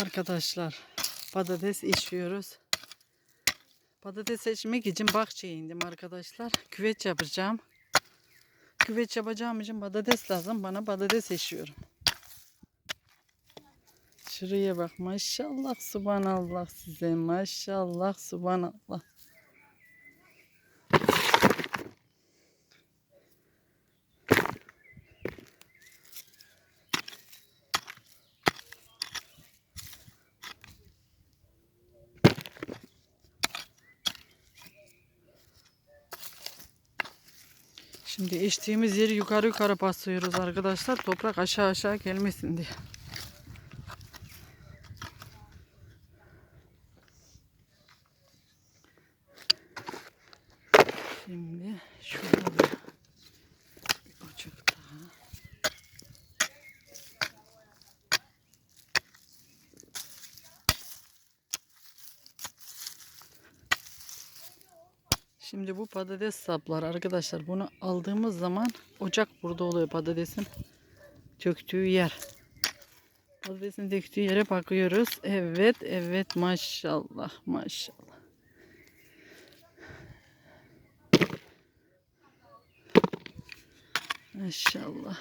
Arkadaşlar patates işiyoruz. Patates seçmek için bahçeye indim arkadaşlar. Küveç yapacağım. Küveç yapacağım için patates lazım. Bana patates eşiyorum. Şuraya bak maşallah subhanallah size maşallah subhanallah. Şimdi içtiğimiz yeri yukarı yukarı basıyoruz arkadaşlar. Toprak aşağı aşağı gelmesin diye. Şimdi şurada bir ocak daha. Şimdi bu patates sapları arkadaşlar. Bunu aldığımız zaman ocak burada oluyor patatesin döktüğü yer. Patatesin döktüğü yere bakıyoruz. Evet, evet maşallah, maşallah. Maşallah.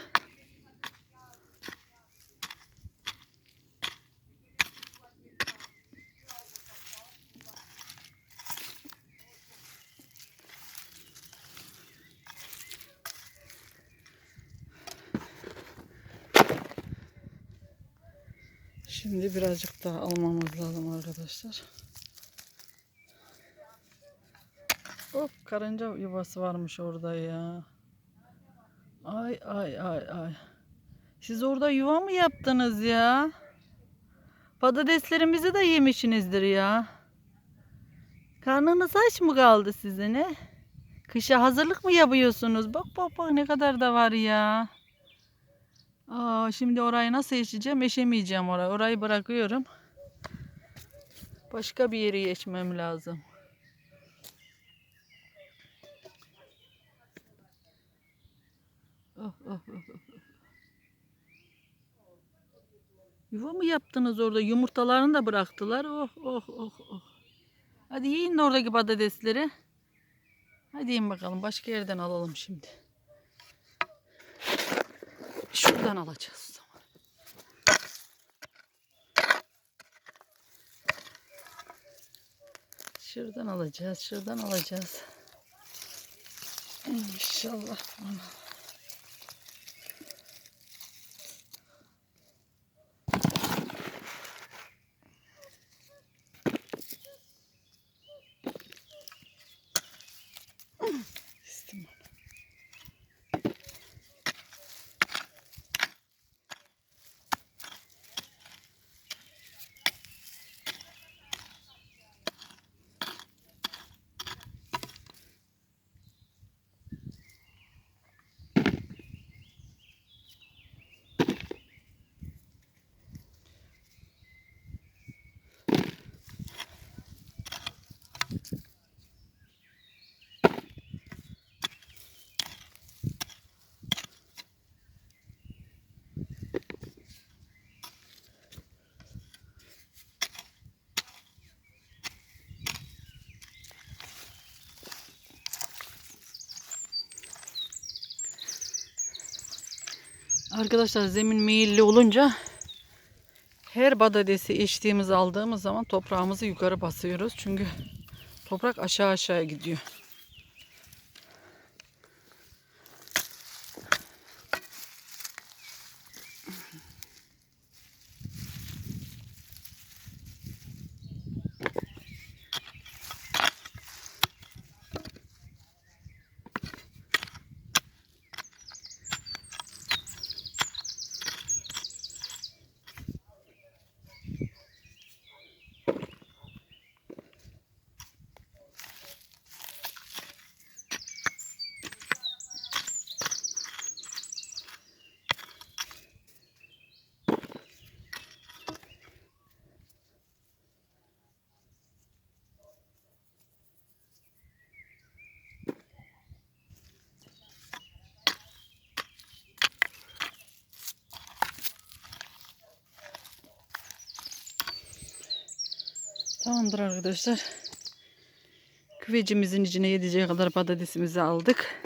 Şimdi birazcık daha almamız lazım arkadaşlar. Hop karınca yuvası varmış orada ya. Ay ay ay ay. Siz orada yuva mı yaptınız ya? Patateslerimizi de yemişsinizdir ya. Karnınız aç mı kaldı sizin he? Kışa hazırlık mı yapıyorsunuz? Bak bak bak ne kadar da var ya. Aa, şimdi orayı nasıl eşeceğim? Eşemeyeceğim orayı. Orayı bırakıyorum. Başka bir yeri geçmem lazım. Oh, oh, oh, oh. Yuva mı yaptınız orada? Yumurtalarını da bıraktılar. Oh oh oh oh. Hadi yiyin oradaki patatesleri. Hadi yiyin bakalım. Başka yerden alalım şimdi. Şuradan alacağız. Şuradan alacağız, şuradan alacağız. İnşallah. Arkadaşlar zemin meyilli olunca her badadesi içtiğimiz aldığımız zaman toprağımızı yukarı basıyoruz. Çünkü toprak aşağı aşağı gidiyor. Tamamdır arkadaşlar. Küvecimizin içine yeteceği kadar patatesimizi aldık.